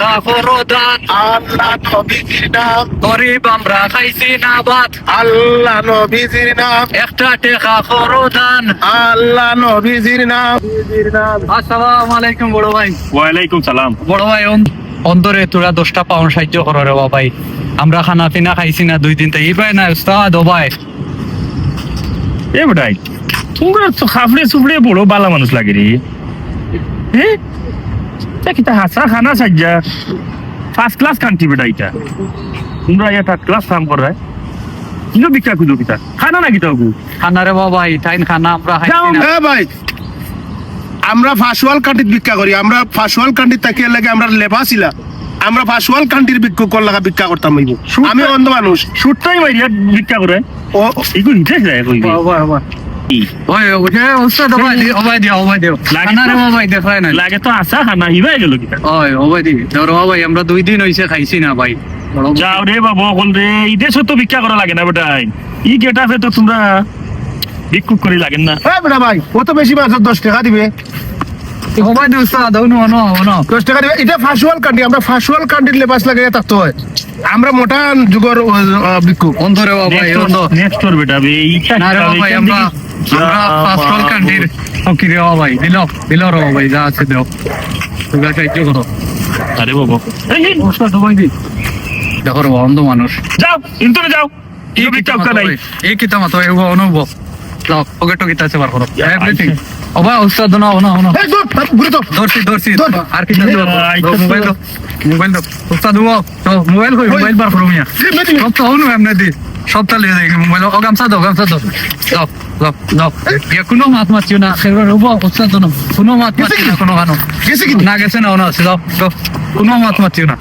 আল্লাহ নবীজির নাম। গরিব আমরা খাইছি না ভাত আল্লাহ নবীজির নাম। একটা টেকা করদান আল্লাহ নবীজির নাম। আসসালামু আলাইকুম বড় ভাই। ওয়ালাইকুম সালাম। বড় ভাই অন- অন্তরে তোরা দশটা পাউন্ড সাহায্য করো রে ভাই আমরা খানা পিনা খাইছি না দুই দিন তো এই ভাই না উস্তাদ ও ভাই। এ বেটাই তোমরা তো খাফড়ে সুফড়ে বড় বালা মানুষ লাগে রে। হ্যাঁ? তা হাসা খানা সাজ্জা। ফার্স্ট ক্লাস কান্ট্রি বেটা এটা তোমরা ইয়া থার্ড ক্লাস কাম কর কিনো বিক্কা কুদো কিতা? খানা না কিতা ওগু খানা রে ভাই টাইম খানা আমরা খাইছি না। ভাই। আমরা ফাঁসওয়াল কান্ট্রিত ভিক্ষা করি। আমরা ফাঁসওয়াল কান্ট্রিত তাকিয়ে লাগে আমরা লেবাসিলা আমরা ফাঁসওয়াল কান্ট্রির ভিক্ষা কর লাগা ভিক্ষা করতাম হইব। আমি অন্ধ মানুষ। সুটটাই মাইরিয়া ভিক্ষা করে। ও এগুলো ইন্টারেস্ট যায় কইবি ওই ওই তো? না লাগে তো আসা খানা হিবাই গেল ওই দি আমরা দুই দিন হইছে খাইছি না ভাই। যাও রে বাবা বল রে ইদে সত্য ভিক্ষা করা লাগে না বেটাই ই গেটাফে তো তোমরা ভিক্ষুক করে লাগেন না। হ্যাঁ বেটা ভাই ও তো বেশি মাছ দশ টাকা দিবে? ও ভাই দি উস্তাদ ও নো নো নো দশ টাকা দিবে। এটা ফাঁসওয়াল কান্ট্রি আমরা ফাঁসওয়াল কান্ট্রির লেবাস লাগে থাকতে হয়। আমরা মোটান যুগর অন্ত নেক্সট ওর বেটা বে এইটা না রে ও ভাই আমরা আমরা পাঁচফল কান্ডির ও ভাই দিল দিল রে ভাই যা আছে দেও। সাহায্য করো। আরে বাবা। এই, ও ভাই। দি দেখো রে অন্ধ মানুষ। যাও ইন্তরে যাও। এই কিতাব এই কিতাব তো এগো অনুভব। লাও ওকে বার করো। এভরিথিং ও ভাই উস্তাদ না না না এই দূর। আর কি মোবাইল দাও মোবাইল দাও। উস্তাদ ও তো মোবাইল কই? মোবাইল বার করো মিয়া। সব তো এমনে দি। সব তালে দেখি মোবাইল। ও গামছা দাও গামছা দাও। দাও দাও দাও। ইয়া কোনো মাত মারছিও না। সেগুলো রুব উস্তাদ না কোনো মাত মারছিও না কোনো গানো গেছে কি? না গেছে না ওনা আছে দাও দাও। কোনো মাত মারছিও না।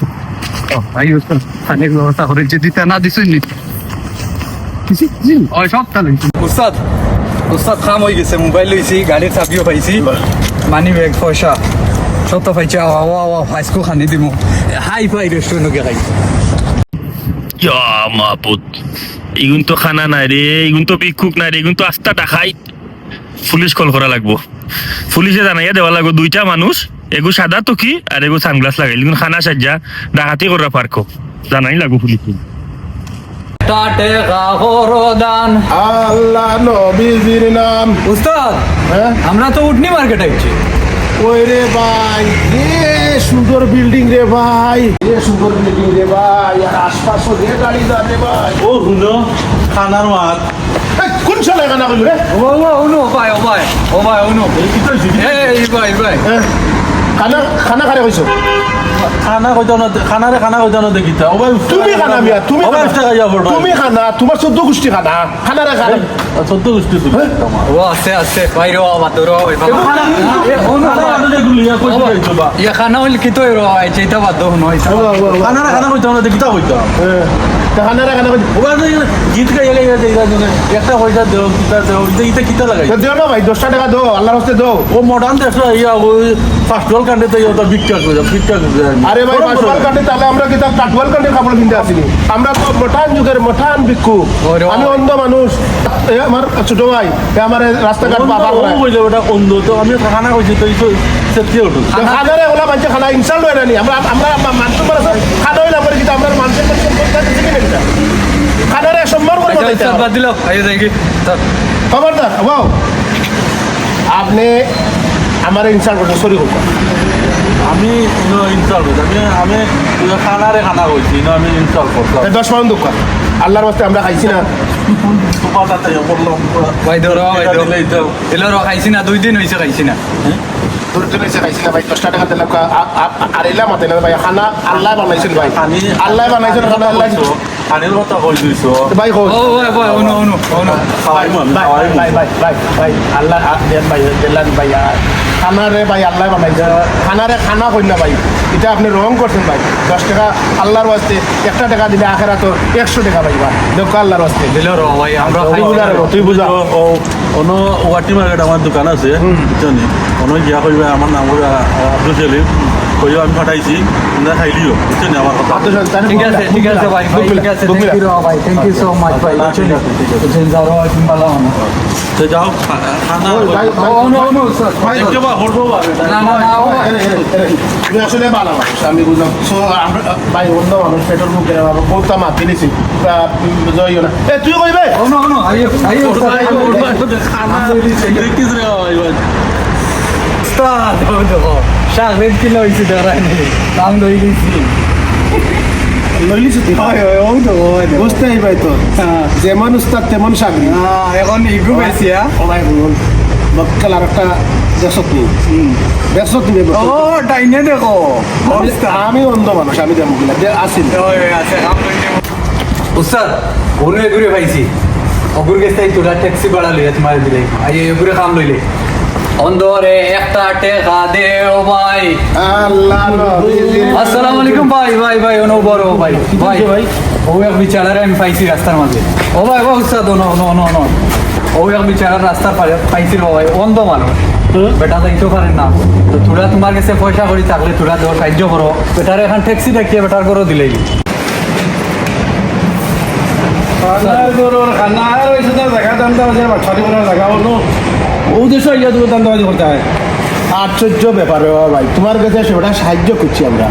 ও আই উস্তাদ অনেক ব্যবস্থা করে যে দিতে না দিছই নি। ওই সব তালে। উস্তাদ উস্তাদ খাম হয়ে গেছে। মোবাইল লইছি গাড়ির চাবিও পাইছি। মানি ব্যাগ পয়সা। সব তো পাইছি আওয়া আওয়া আওয়া ফাইসকো খানি দিমু হাই ফাই রেস্টুরেন্টকে খাই মাপুত ইগুন তো খানা নাই রে ইগুন তো ভিক্ষুক নাই রে ইগুন তো আস্তা টাকাই পুলিশ কল করা লাগবো পুলিশে জানাইয়া দেওয়া লাগবো দুইটা মানুষ এগু সাদা তো কি আর এগু সানগ্লাস লাগাই ইগুন খানা সাজ্জা ডাকাতি করা পারকো জানাই লাগবো পুলিশ টাটে গাহরদান আল্লাহ নবীজির নাম উস্তাদ আমরা তো উঠনি মার্কেট আইছি ওই রে ভাই রে সুন্দর বিল্ডিং রে ভাই রে সুন্দর বিল্ডিং রে ভাই আর আশপাশও রে গাড়ি যাবে ভাই। ও শুনো খানার মাত এই, কোন সালে গানা কইল রে? ও ও উনো ও ভাই ও ভাই ও ভাই উনো এই ভাই ভাই। হ্যাঁ? খানা খানা খারে কইছো? খানা কইতাও না খানারে খানা কইতাও না দেখিতা ও ভাই তুমি খানা মিয়া তুমি ও খানা। টাকা যাব তুমি খানা তোমার চোদ্দ গোষ্ঠী খানা। খানা। রে খানা সত্য গোষ্ঠী তুমি। ও আছে আছে। ভাই রো বাদ রো ভাই ইয়া খানা হইল কি তো রো আই বাদ খানারে খানা কইতাও না দেখিতা কইতাম হ্যাঁ। খানা রে ও ভাই জিত কা এলে দেইতা জনে। একটা পয়সা দেও কিতা দেও ইতে ইতে কিতা লাগাই? তো না ভাই দশটা টাকা আল্লাহর হস্তে ও মডার্ন দেখো ইয়া ওই ফার্স্ট ওয়ার্ল্ড কান্ট্রি তো ইয়া ভিক্ষা করে আরে ভাই পাঁচওয়াল কাটে তাহলে আমরা কি তার কাটওয়াল কাটে কাপড় কিনতে আসিনি? আমরা তো মঠান যুগের মঠান ভিক্ষু। আমি অন্ধ মানুষ। এ আমার ছোট ভাই এ আমার রাস্তাঘাট বাবা ও কইলে ওটা অন্ধ তো আমি খানা কইছি তো ইতো সেফটি উঠু খানারে ওলা মানছে খানা ইনসাল্ট হয় না আমরা আমরা মানুষ মানে খানা হইলে আমরা কিন্তু আমরা মানুষের না খানারে সম্মান করে। বাদ দিল। আই যাই কি খবরদার আপনি আমার ইনসাল্ট করছেন সরি হোক আমি ইনস্টল করছি আমি আমি খানারে খানা কইছি না আমি ইনস্টল করতাম দশ পাউন্ড দুঃখ আল্লাহর বাস্তে আমরা খাইছি না। ভাই ধরো ভাই ধরো। দাও। রো খাইছি না দুই দিন হইছে খাইছি না। তোর জন্য এসে খাইছি না ভাই দশটা টাকা দিলাম। আর এলাম মাতে না ভাই খানা আল্লাহ বানাইছেন ভাই। আল্লাহ বানাইছেন খানা আল্লাহ খানির কথা কই দিছো ভাই হোক ও ভাই ভাই অনু অনু অনু। ভাই ভাই ভাই ভাই ভাই আল্লাহ দেন ভাই দিলাম ভাই খানারে ভাই আল্লাহ বানাইছে খানারে খানা কই না ভাই। এটা আপনি রং করছেন ভাই। দশ টাকা আল্লাহর বাস্তে একটা টাকা দিলে আখেরা তো একশো টাকা পাইবা দেখো আল্লাহর বাস্তে দিলে রং ভাই আমরা তুই বুঝা রে, তুই বুঝা। ও অন্য ওয়াটি মার্কেট আমার দোকান আছে বুঝছ নি কোনো গিয়া কইবা আমার নাম হলো আব্দুল সেলিম। কইও আমি পাঠাইছি। তোমরা খাইলিও বুঝছেন আমার কথা? ঠিক আছে ঠিক আছে ভাই ভাই ঠিক আছে থ্যাংক ইউ ভাই থ্যাংক ইউ সো মাচ ভাই ঠিক আছে, বুঝছেন যাও তুমি ভালো মানুষ তো যাও খানা ভাই, ভাই, ও নো নো স্যার দেখতে বা হরবো না না না ও ভাই। তুমি আসলে ভালো মানুষ আমি বুঝলাম। সো আমরা ভাই অন্য মানুষ পেট্রোল বুক করে বাবা বহুত মাত দিলেছি জয়ও না। এ তুই কইবে? ও নো নো আইও আইও স্যার আইও স্যার ও দেখো শাক রেড কিলো হইছে ধরাই নেই দাম দই গেছি লইলিছি তুই বুঝতে পাই তো? যেমন উস্তাদ তেমন সাগরি। এখন ইগু বেশি হ্যাঁ। ও ভাই বলুন। মক্কেল আর একটা দেশত নেই দেশত নেই ও ডাইনে দেখো। আমি অন্ধ মানুষ আমি দেবো আসিল উস্তাদ ওনো এগুরে পাইছি অগুর গেছে তোরা ট্যাক্সি ভাড়া লইয়া তোমার দিলে। আই এগুরে কাম লইলে। অন্দরে একটা টেকা দে ও ভাই। আল্লাহ আসসালামু আলাইকুম ভাই ভাই ভাই ওনো বড় ভাই। ভাই ভাই? ও এক বিচারারে আমি পাইছি রাস্তার মাঝে। ও ভাই ও উস্তাদ নো নো নো নো ও এক বিচারার রাস্তার পারে পাইছি ভাই অন্ধ মানুষ। বেটা যাইতে পারেন না। তো তোরা তোমার কাছে পয়সা করি থাকলে তোরা দেওয়ার সাহায্য করো। বেটার এখন ট্যাক্সি দেখিয়ে বেটার করো দিলেই আশ্চর্য ব্যাপার বাবা ভাই। তোমার কাছে সেটা সাহায্য করছি আমরা।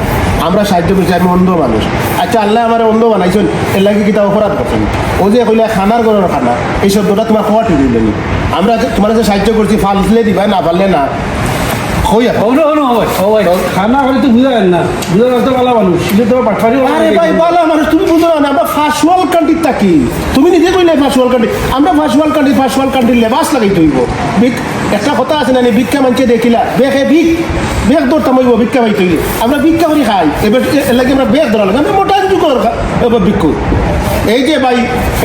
আমরা সাহায্য করছি, আমি অন্ধ মানুষ। আচ্ছা আল্লাহ আমার অন্ধ বানাইছেন, এর লাগে অপরাধ করছেন? ও যে কইলে খানার ঘরের খানা, এই শব্দটা তোমার খাওয়া ঠিক আমরা তোমার কাছে সাহায্য করছি, ফালসলে দিবা, না পারলে না। হইয়া খানা হলে তো বুঝা না। বুঝা তো ভালো মানুষ। কিন্তু তো পাঠারি আরে ভাই বলো মানুষ তুমি বুঝো না আমরা ফার্স্ট ওয়ার্ল্ড থাকি তুমি নিজে কইলে ফার্স্ট ওয়ার্ল্ড কান্ট্রি আমরা first world country first world কান্ট্রির লেবাস লাগাই তৈব বিক একটা কথা আছে না ভিক্ষা মানছে দেখিলা বেখে ভিক বেগ ধরতাম হইব ভিক্ষা পাই আমরা ভিক্ষা করি খাই এবার লাগে আমরা বেগ ধরা লাগে। আমরা মোটা কিছু কর এবার ভিক্ষু। এই যে ভাই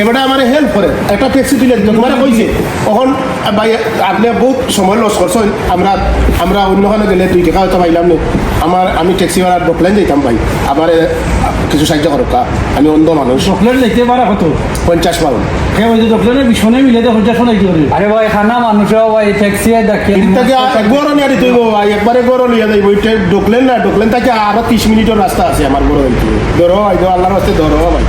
এবারে আমার হেল্প করে। একটা ট্যাক্সি তুলে দিল তোমার কইছে তখন ভাই আপনি বহুত সময় লস করছেন আমরা আমরা অন্যখানে গেলে দুই টাকা হয়তো পাইলাম না। আমার আমি ট্যাক্সিওয়ালার ডকলাইন যেতাম ভাই আমার কিছু সাহায্য করো কা আমি অন্ধ মানুষ। চকলেট লিখতে পারা কত? পঞ্চাশ পাউন্ড। সেই হয়তো চকলেটের বিছনে মিলে তো শোনাই কি আরে ভাই খানা মানুষও ভাই ট্যাক্সি দেখিয়ে গরো নিয়ে হইব ভাই একবারে গরো নিয়ে যাইব ওইটা ডকলেন না ডকলেন তাকে আরও ত্রিশ মিনিটের রাস্তা আছে আমার গরো ধরো ভাই ধরো আল্লাহর রাস্তায় ধরো ভাই।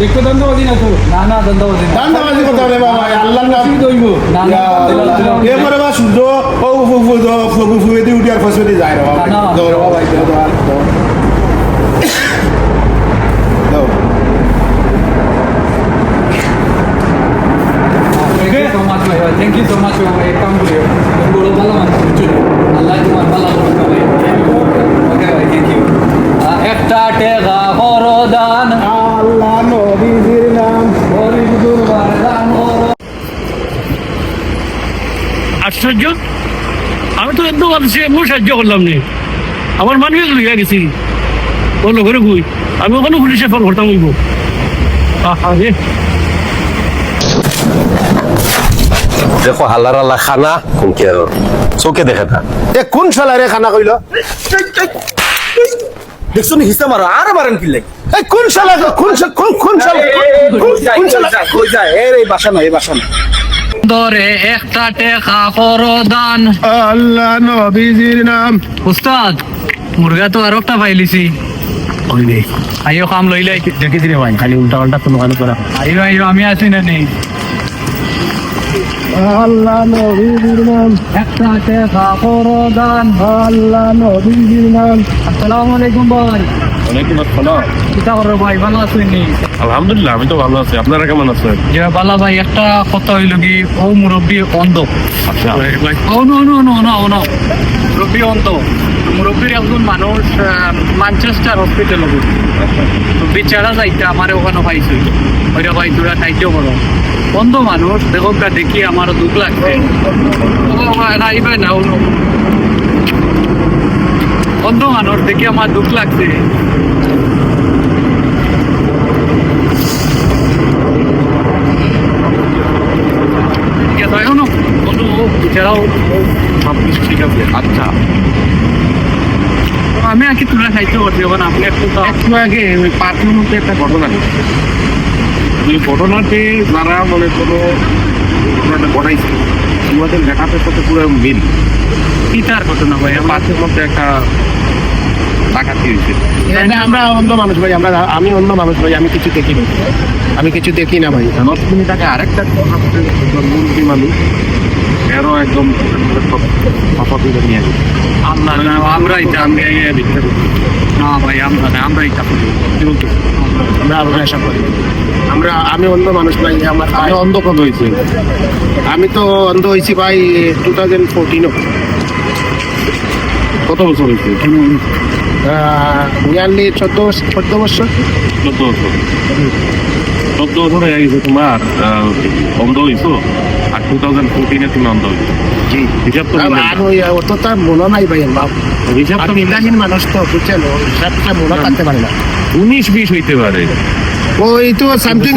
একটু দাম দেওয়া দিন তো না না দন্দ দান দামাজি কথা বলে বাবা আল্লাহর নাম দইব না না এরপরে বা সূর্য ও ফুয়ে দিয়ে উঠে আর ফসবে দিয়ে যায় রে বাবা না, না। ধরো ভাই আমি তো একদম সাহায্য করলাম নি। আমার মানুষ লইয়া গেছি। ও লগরে গুই আমি ওখানে পুলিশে ফোন করতাম হইব আহা রে। দেখো হাল্লার আল্লাহ খানা কোনকে আর চোখে দেখে না। এ কোন শালারে খানা কইল? দেখছ নি হিসা মারো আর মারেন কি লাগে? এই কোন শালা কোন কোন কোন শালা কোন- কোন শালা? কই যায় এর এই বাসা না এই বাসা না দরে একটা টেকা করো দান আল্লাহ নবীজির নাম। উস্তাদ মুরগা তো আর একটা পাইলিছি আইও কাম লইলাই। দেখি দিলে ভাই খালি উল্টা উল্টা কোনো করা। আইও আইও আমি আছি না নেই আল্লাহ নবীজির নাম একটা টেকা করো দান। আল্লাহ নবীজির নাম। আসসালামু আলাইকুম ভাই। অনেকদিন আসসালাম। কিতা করো ভাই ভালো আছেন নি? আলহামদুলিল্লাহ আমি তো ভালো আছি। আপনারা কেমন আছেন? যে বালা ভাই একটা কথা হইল কি ও মুরব্বী অন্ধ। আচ্ছা। ও no no no no no মুরব্বী অন্ধ। মুরব্বীর একজন মানুষ ম্যানচেস্টার হসপিটাল বিচারা যাইতে আমার ওখানে পাইছি। ওইটা ভাই তোরা সাহায্য করো অন্ধ মানুষ দেখো কা দেখি আমার দুঃখ লাগছে আইবে না অন্ধ মানুষ, দেখি আমার দুঃখ লাগছে। এখনও এছাড়াও সব কিছু ঠিক আছে। আচ্ছা। আমি কি তোরা সাহায্য করছি ওখানে আপনি একটু আগে, ওই পার্কের মধ্যে একটা ঘটনা এই ঘটনাতে যারা মনে করো ঘটনাটা ঘটাইছে। আমাদের লেখাপের সাথে পুরো মিল। কি তার ঘটনা ভাই আমার পাঁচের মধ্যে একটা ডাকাতি হয়েছে। আমরা অন্য মানুষ ভাই আমরা আমি অন্য মানুষ ভাই আমি কিছু দেখি না আমি কিছু দেখি না ভাই তুমি তাকে আরেকটা মন্ত্রী মানুষ এরও একদম কথা তুলে নিয়ে গেছে আমরা না আমরা এটা আমি না ভাই আমরা না আমরা এটা আমরা আমরা আশা করি। আমরা আমি অন্ধ মানুষ ভাই আমার আমি অন্ধ কবে হয়েছে? আমি তো অন্ধ হয়েছি ভাই টু থাউজেন্ড ফোরটিনও কত বছর হয়েছে? নিয়ারলি চোদ্দ চোদ্দ বছর। চোদ্দ বছর। চোদ্দ বছর হয়ে গেছে তোমার অন্ধ হয়েছো? আর টু থাউজেন্ড ফোরটিনে তুমি অন্ধ হয়েছো হিসাব তো মিলে আর না। ওই অত তার মনে নাই ভাই হিসাব তো নিন্দাহীন মানুষ তো বুঝছেন? হিসাবটা মনে থাকতে পারে না। উনিশ বিশ হইতে পারে। ওই তো সামথিং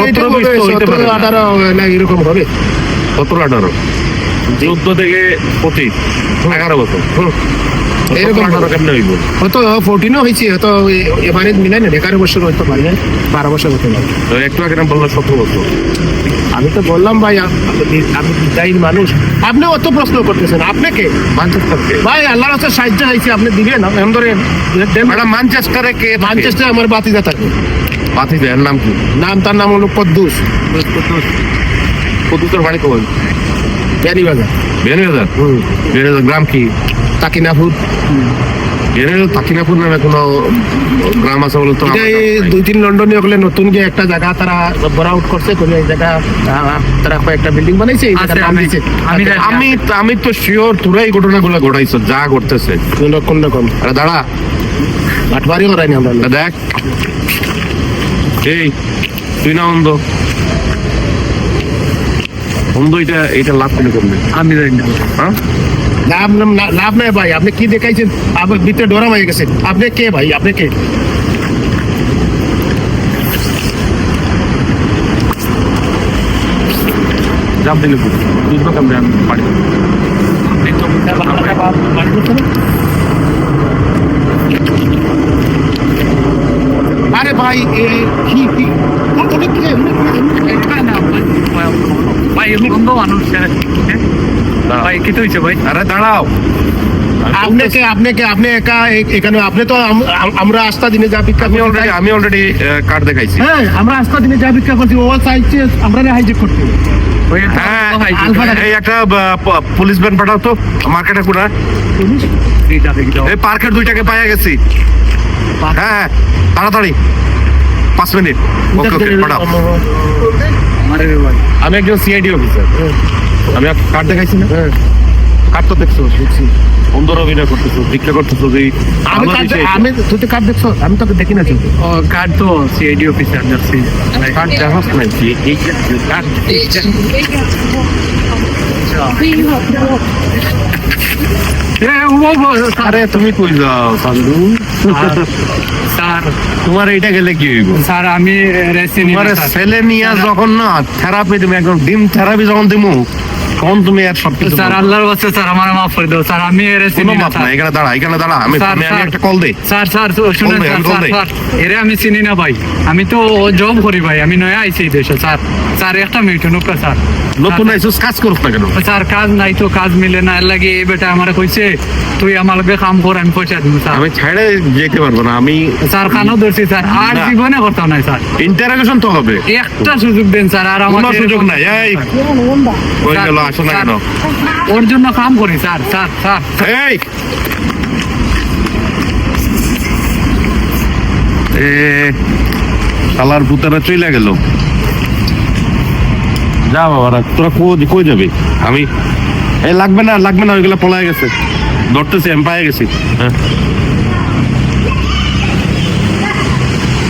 সতেরো। আঠারো না এরকম হবে। সতেরো আঠারো। চোদ্দ থেকে পঁচিশ এগারো বছর। এরকম হয়তো ফোরটিনও হয়েছে হয়তো এবারে মিলাই না এগারো বছর হইতে পারে বারো বছর হতে পারে। একটু আগে বলল সতেরো বছর। আমি তো বললাম ভাই আমি বিদায়ীর মানুষ। আপনি অত প্রশ্ন করতেছেন আপনি কে? ম্যানচেস্টারকে ভাই আল্লাহর কাছে সাহায্য চাইছি আপনি দিবেন এখন ধরে ম্যাডাম ম্যানচেস্টারে কে মানচেস্টার আমার বাতিজা থাকে। পাতি এর নাম কি? নাম তার নাম হলো কদ্দুস। কদুতর বাড়ি কই বিয়ানীবাজার বেনিবাজার? বেনিবাজার গ্রাম কি? তাকিনাপুর বেনিবাজার তাকিনাপুর নামে কোনো গ্রাম আছে বলে তো এটা আমার এই জানা নাই। দুই তিন লন্ডনে ওগুলো নতুন যে একটা জায়গা তারা বড় আউট করছে করে এই জায়গা তারা কয়েকটা বিল্ডিং বানাইছে এই আছে, নাম আমি- দিয়েছে আমি আমি আমি তো শিওর তোরাই ঘটনাগুলো ঘটাইছো যা ঘটতেছে। কোন কোন? রকম আরে দাঁড়া। আটবারই করাইনি আমরা দেখ। এই তুই না অন্ধ। অন্ধ এটা এটা লাভ পেলে করবে আমি জানি না। হ্যাঁ? লাভ না- লাভ নাই ভাই আপনি কি দেখাইছেন আপনার ভিতরে ডোরা হয়ে গেছে আপনি কে ভাই আপনি কে জাপ দিলে বুঝব কেমন আমি পারি আরে ভাই এ কি কি উনি কে? উনি কে? এটা না ভাই, ভাই এমনি বন্ধ মানুষ হ্যাঁ? ভাই কি হয়েছে ভাই? আরে দাঁড়াও। আপনি কে আপনি একা এখানে আপনি তো আম- আম- আমরা আস্থা দিনে যা ভিক্ষা আমি অলরেডি আমি অলরেডি কার্ড দেখাইছি। হ্যাঁ আমরা আস্থা দিনে যা ভিক্ষা করছি ও চাইছে আমরা হাইজেক করতে হ্যাঁ এই একটা পুলিশ ভ্যান পাঠাও তো মার্কেটে কোনা। এই পার্কের দুইটাকে পাইয়া গেছি। হ্যাঁ হ্যাঁ, তাড়াতাড়ি। পাঁচ মিনিট ওকে ওকে পাঠাও। আমি একজন সিআইডি অফিসার আমি কার্ড দেখাইছি না? কার্ড তো দেখছ? দেখছি। সুন্দর অভিনয় করতেছো ভিক্ষা করতেছো যে আমি আমি তুই তো কার্ড দেখছ আমি তোকে দেখি না কিন্তু ও কার্ড তো সিআইডি অফিসার যাচ্ছি কার্ড দেখাস নাই কি এই কার্ড আরে তুমি কই যাও স্যার। তোমার এইটা গেলে কি হইব? স্যার আমি তোমার ছেলে নিয়ে যখন না থেরাপি তুমি একদম ডিম থেরাপি যখন দিমু তখন তুমি আর সব কিছু স্যার আল্লাহর বাচ্চা স্যার আমার মাফ করে দাও স্যার আমি কোনো এখানে দাঁড়া এখানে দাঁড়া আমি আমি আমি একটা কল দেই। স্যার স্যার শুনেন স্যার আমি স্যার এরে আমি চিনি না ভাই আমি তো জব করি ভাই আমি নয়া আইছি দেশে স্যার। স্যার একটা মিনিট নুকা স্যার। নতুন আইসুস কাজ করছ না কেন? স্যার কাজ নাই তো কাজ মিলে না এর লাগে এই বেটা আমার কইছে তুই আমার লগে কাম কর আমি পয়সা দিব স্যার। আমি ছাড়ে যেতে পারব না আমি স্যার কানো ধরছি স্যার আর। জীবনে করতাম না স্যার। ইন্টারাগেশন তো হবে। একটা সুযোগ দেন স্যার আর আমার সুযোগ নাই এই। কই গেল আসো না কেন ওর জন্য কাম করি স্যার স্যার স্যার। এই! এ শালার পুতারা চইলা গেল। যা বাবারা তোরা কই কই যাবি? আমি এই লাগবে না লাগবে না ওইগুলা পলায় গেছে। ধরতেছি আমি পায়ে গেছি। হ্যাঁ।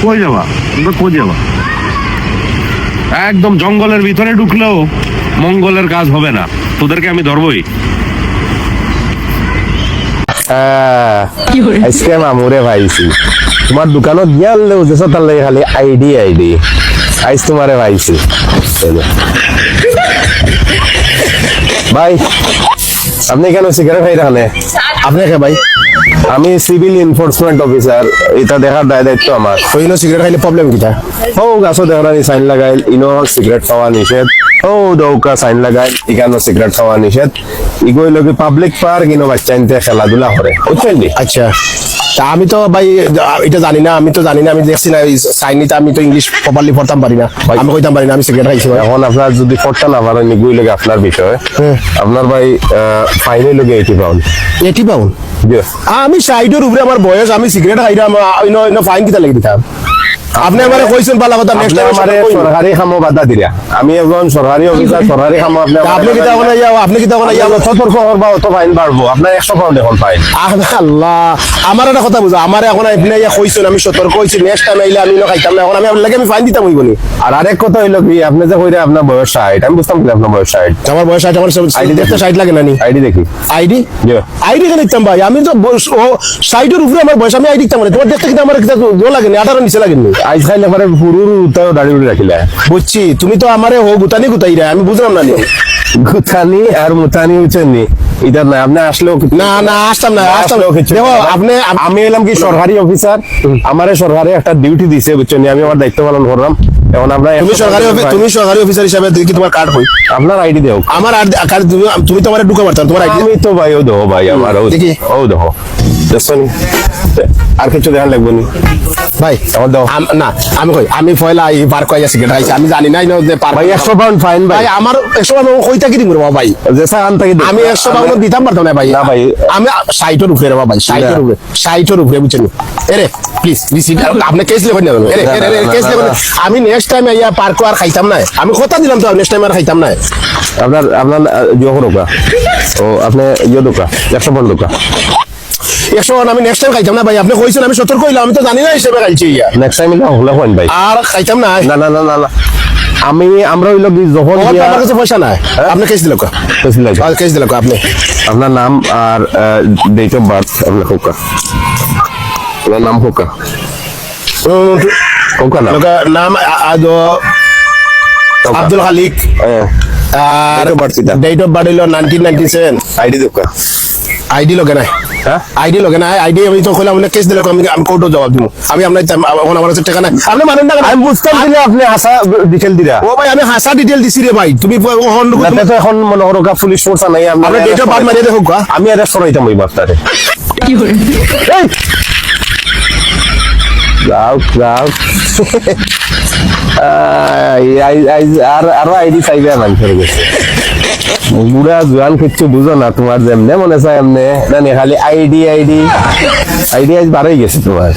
কই যাবা? তোমরা কই যাবা? একদম জঙ্গলের ভিতরে ঢুকলেও মঙ্গলের কাজ হবে না। তোদেরকে আমি ধরবই। আজকে মামুরে ভাইছি। তোমার দোকানত জ্ঞান লেও যে তার লাগে খালি আইডি আইডি। আইস তোমারে ভাইছি। ভাই আপনি কেন সিগারেট খাই রাখলে আপনি কে ভাই? আমি সিভিল এনফোর্সমেন্ট অফিসার। এটা দেখার দায় দায়িত্ব আমার। ওইনো সিগারেট খাইলে প্রবলেম কিটা? ও গাছও দেখা সাইন লাগাইল ইনো সিগারেট খাওয়া নিষেধ। ও দৌকা সাইন লাগাই এখানে সিগারেট খাওয়া নিষেধ। ইগোই পাবলিক পার্ক ইনো বাচ্চা ইনতে খেলাধুলা করে। বুঝছেন আচ্ছা। তা আমি তো ভাই এটা জানি না আমি তো জানি না আমি দেখছি না সাইনিতে আমি তো ইংলিশ প্রপারলি পড়তাম পারি না। আমি কইতাম পারি না আমি সিগারেট খাইছি এখন আপনার যদি ফোরটা না পারেন ইগুই লগে আপনার বিষয়। আপনার ভাই ফাইনে লগে এইটি পাউন্ড এটি পাউন আমি সাইডের উপরে আমার বয়স আমি সিগারেট খাইলাম ফাইন কিতা লাগি দিতাম? আপনি আমার কইছেন পালা কথা নেক্সট আপনি আমারে সরকারি কামো বাধা দিলা। আমি একজন সরকারি অফিসার সরকারি কামো আপনি আপনি কিতা ওখানে যাও আপনি কিতা ওখানে যাও সতর্ক করবা অত ফাইন বাড়বো। আপনার একশো পাউন্ড এখন ফাইন। আল্লাহ আমার একটা কথা বুঝো। আমার এখন আপনি ইয়া কইছেন আমি সতর্ক হইছি নেক্সট টাইম আইলে আমি না খাইতাম না। এখন আমি আপনার লাগে আমি ফাইন দিতাম হইব নি? আর আরেক কথা হইল কি আপনি যে কইরা আপনার বয়স ষাট আমি বুঝতাম কি আপনার বয়স ষাট। আমার বয়স ষাট আমার আইডি দেখতে ষাট লাগে না নি? আইডি দেখি। আইডি। আইডি কেন দিতাম ভাই? আমি তো বয়স- ও সাইডের উপরে আমার বয়স আমি আইডি দিতাম না তোমার দেখতে কিন্তু আমার কিতা লাগে না আঠারো নিচে লাগে নি। আইস খাইলে পরে পুরুর উতাও দাড়ি উড়ি রাখিলে। বুঝছি তুমি তো আমারে হো গুতানি গুতাই রে আমি বুঝলাম না নি। গুথানি আর মুথানি হচ্ছেন নি। এটা না আপনি আসলেও না না আসতাম না আসতাম। দেখো আপনি আমি এলাম কি সরকারি অফিসার? আমারে সরকারি একটা ডিউটি দিছে বুঝছেন আমি আমার দায়িত্ব পালন করলাম। এখন আমরা তুমি সরকারি তুমি সরকারি অফিসার হিসাবে দেখি তোমার কার্ড হই। আপনার আইডি দেও। আমার আর কার্ড তুমি তুমি তো আমার ঢুকা পারতাম তোমার আইডি আমি তো ভাই ও দেহ ভাই আমার ও দেখি। দেখছেন আর কিছু দেখান লাগবে নি? ভাই না আমি কই আমি পয়লা এই পার্ক কইয়া সিগারেট খাইছি আমি জানি নাই না যে পার্ক ভাই একশো পাউন্ড ফাইন ভাই। আমার একশো আমি কইতা কি দিব বাবা ভাই? যেসা আন থেকে আমি একশো পাউন্ড দিতাম পারতাম না ভাই। না ভাই। আমি ষাটের উপরে রে বাবা ভাই। উপরে ষাটের উপরে বুঝছেন? এরে প্লিজ রিসিট আপনি কেস লেবেন না এরে এরে, এরে কেস লেবেন আমি নেক্সট টাইম ইয়া পার্ক আর খাইতাম না। আমি কথা দিলাম তো নেক্সট টাইম আর খাইতাম না। আপনার আপনার করোকা ও আপনি ইয়ে দোকা একশো পাউন্ড দোকা। একশো আমি নেক্সট টাইম খাইতাম না ভাই। আপনি কইছেন আমি সতর্ক হইলাম আমি তো জানি না হিসেবে খাইছি ইয়া। নেক্সট টাইম এটা হলে হয় ভাই। আর খাইতাম না। না না না না না। আমি আমরা হইল কি যখন আমার কাছে পয়সা নাই। আপনি কেস দিল কেস দিলাম। কেস দিল আপনি। আপনার নাম আর ডেট অফ বার্থ আপনার কোকা আপনার নাম কোকা কোকা নাম। নাম আদো আব্দুল খালিক। হ্যাঁ। আর? ডেট অফ বার্থ হইল নাইনটিন নাইনটি সেভেন আইডি দোকা। আইডি লগে নাই। হ্যাঁ আইডি লগে নাই আইডি আমি তো কইলাম আপনি কেস দিলে আমি আমি কোর্টও জবাব দিব আমি আপনার এখন আমার কাছে টাকা নাই। আপনি মানেন না আমি বুঝতাম দিলে আপনি আসা ডিটেল দিরা। ও ভাই আমি হাসা ডিটেল দিছি রে ভাই। তুমি হন তো এখন মনে করো গা পুলিশ ফোর্স নাই আপনি ডেট বার্থ মারিয়ে দেখো গা। আমি অ্যারেস্ট করাইতাম ওই বার্তারে যাও যাও। আই- আই- আই- আর আরও আইডি চাইবে মানুষের কাছে বুড়া জোয়াল কিচ্ছু বুঝো না তোমার যেমনে মনে চায় এমনে। না খালি আইডি আইডি আইডি আইজ বাড়াই গেছে তোমার